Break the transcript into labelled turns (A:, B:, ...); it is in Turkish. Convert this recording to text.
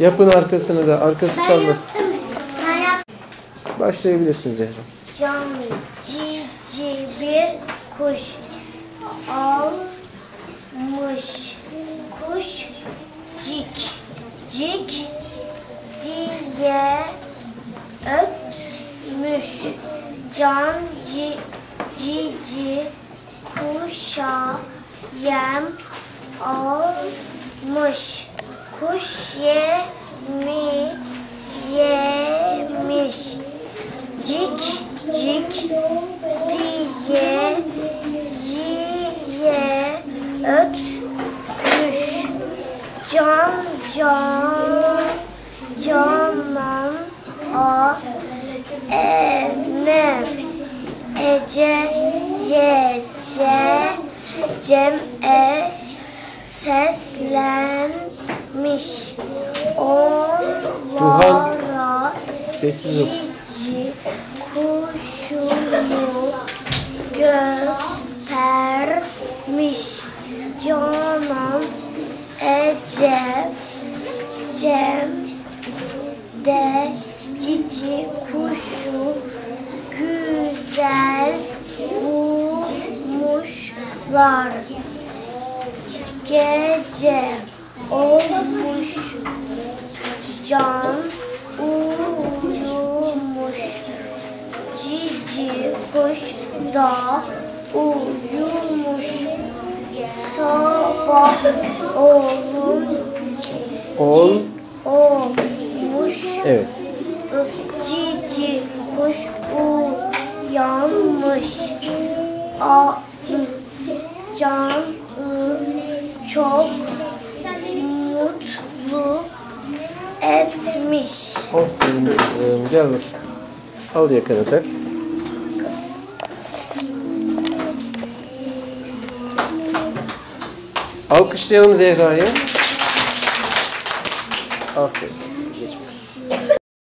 A: Yapın arkasını da. Arkası
B: Ben
A: kalmasın.
B: yaptım. Ben yaptım.
A: Başlayabilirsin Zehra.
B: Can cici bir kuş almış. Kuş cik cik diye ötmüş. Can ci, cici kuşa yem almış. Kuş yemi yemiş. Cik cik diye yiye ötmüş. Can can canan a ene ece yece cem e seslenmiş. Onlara
A: Sessiz ol.
B: cici kuşunu göstermiş. Canan Ece Cem de cici kuşu güzel bulmuşlar. Gece olmuş. Can uyumuş. Cici kuş da uyumuş. Sabah olun
A: Ol.
B: olmuş.
A: Evet.
B: cici kuş uyanmış. A, can çok etmiş.
A: Aferin kızım. Gel bak. Al yakını tak. Alkışlayalım Zehra'yı. Aferin. Geç bakalım.